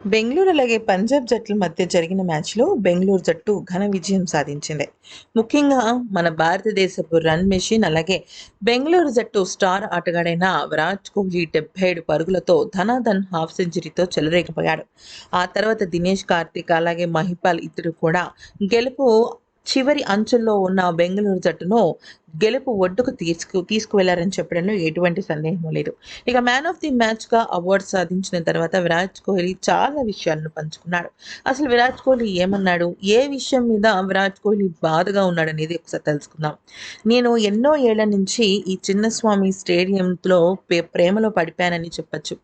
బెంగళూరు అలాగే పంజాబ్ జట్ల మధ్య జరిగిన మ్యాచ్లో బెంగళూరు జట్టు ఘన విజయం సాధించింది. ముఖ్యంగా మన భారతదేశపు రన్ మెషిన్ అలాగే బెంగళూరు జట్టు స్టార్ ఆటగాడైన విరాట్ కోహ్లీ డెబ్బై ఏడు పరుగులతో ధనాధన్ హాఫ్ సెంచరీతో చెలరేగిపోయాడు. ఆ తర్వాత దినేష్ కార్తిక్ అలాగే మహిపాల్ ఇద్దరు కూడా గెలుపు చివరి అంచుల్లో ఉన్న బెంగళూరు జట్టును గెలుపు ఒడ్డుకు తీసుకు తీసుకువెళ్ళారని చెప్పడంలో ఎటువంటి సందేహం లేదు. ఇక మ్యాన్ ఆఫ్ ది మ్యాచ్గా అవార్డు సాధించిన తర్వాత విరాట్ కోహ్లీ చాలా విషయాలను పంచుకున్నాడు. అసలు విరాట్ కోహ్లీ ఏమన్నాడు? ఏ విషయం మీద విరాట్ కోహ్లీ బాధగా ఉన్నాడు అనేది ఒకసారి తెలుసుకుందాం. నేను ఎన్నో ఏళ్ళ నుంచి ఈ చిన్నస్వామి స్టేడియంలో ప్రేమలో పడిపోయానని చెప్పొచ్చు.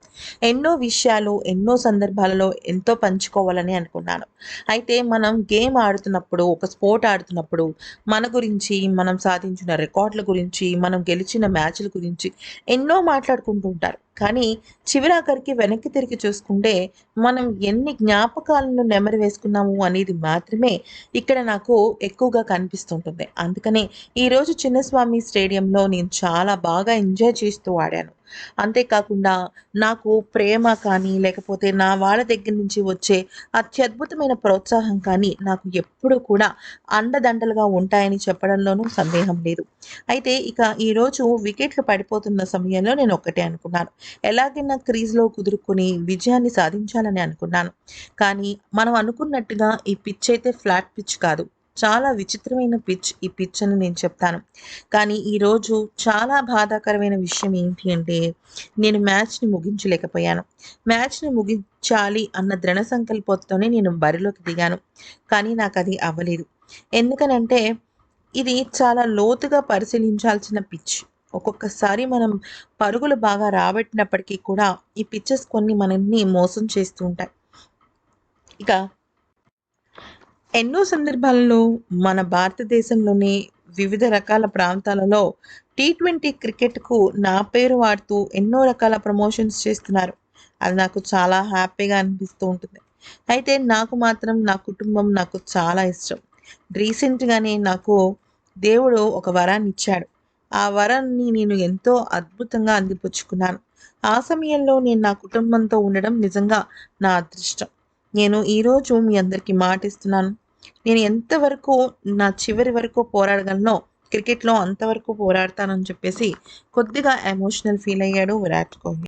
ఎన్నో విషయాలు ఎన్నో సందర్భాలలో ఎంతో పంచుకోవాలని అనుకున్నాను. అయితే మనం గేమ్ ఆడుతున్నప్పుడు ఒక స్పోర్ట్ ఆడుతున్నప్పుడు మన గురించి మనం సాధించిన రికార్డుల గురించి మనం గెలిచిన మ్యాచ్ల గురించి ఎన్నో మాట్లాడుకుంటూ ఉంటారు. కానీ చివరాఖరికి వెనక్కి తిరిగి చూసుకుంటే మనం ఎన్ని జ్ఞాపకాలను నెమరు వేసుకున్నాము అనేది మాత్రమే ఇక్కడ నాకు ఎక్కువగా కనిపిస్తుంటుంది. అందుకనే ఈరోజు చిన్నస్వామి స్టేడియంలో నేను చాలా బాగా ఎంజాయ్ చేస్తూ ఆడాను. అంతేకాకుండా నాకు ప్రేమ కానీ లేకపోతే నా వాళ్ళ దగ్గర నుంచి వచ్చే అత్యద్భుతమైన ప్రోత్సాహం కానీ నాకు ఎప్పుడూ కూడా అండదండలుగా ఉంటాయని చెప్పడంలోనూ సందేహం లేదు. అయితే ఇక ఈరోజు వికెట్లు పడిపోతున్న సమయంలో నేను ఒక్కటే అనుకున్నాను. ఎలాగైనా క్రీజ్లో కుదురుకొని విజయాన్ని సాధించాలని అనుకున్నాను. కానీ మనం అనుకున్నట్టుగా ఈ పిచ్ అయితే ఫ్లాట్ పిచ్ కాదు. చాలా విచిత్రమైన పిచ్ ఈ పిచ్ అని నేను చెప్తాను. కానీ ఈరోజు చాలా బాధాకరమైన విషయం ఏంటి అంటే నేను మ్యాచ్ని ముగించలేకపోయాను. మ్యాచ్ని ముగించాలి అన్న దృఢ సంకల్పంతోనే నేను బరిలోకి దిగాను. కానీ నాకు అది అవ్వలేదు. ఎందుకనంటే ఇది చాలా లోతుగా పరిశీలించాల్సిన పిచ్. ఒక్కొక్కసారి మనం పరుగులు బాగా రాబట్టినప్పటికీ కూడా ఈ పిచ్చెస్ కొన్ని మనల్ని మోసం చేస్తూ ఉంటాయి. ఇక ఎన్నో సందర్భాలలో మన భారతదేశంలోని వివిధ రకాల ప్రాంతాలలో టీ ట్వంటీ క్రికెట్కు నా పేరు వాడుతూ ఎన్నో రకాల ప్రమోషన్స్ చేస్తున్నారు. అది నాకు చాలా హ్యాపీగా అనిపిస్తూ ఉంటుంది. అయితే నాకు మాత్రం నా కుటుంబం నాకు చాలా ఇష్టం. రీసెంట్గానే నాకు దేవుడు ఒక వరాన్ని ఇచ్చాడు. ఆ వరాన్ని నేను ఎంతో అద్భుతంగా అందిపుచ్చుకున్నాను. ఆ సమయంలో నేను నా కుటుంబంతో ఉండడం నిజంగా నా అదృష్టం. నేను ఈరోజు మీ అందరికీ మాటిస్తున్నాను. నేను ఎంతవరకు నా చివరి వరకు పోరాడగలనో? క్రికెట్లో అంతవరకు పోరాడతానని చెప్పేసి కొద్దిగా ఎమోషనల్ ఫీల్ అయ్యాడు విరాట్ కోహ్లీ.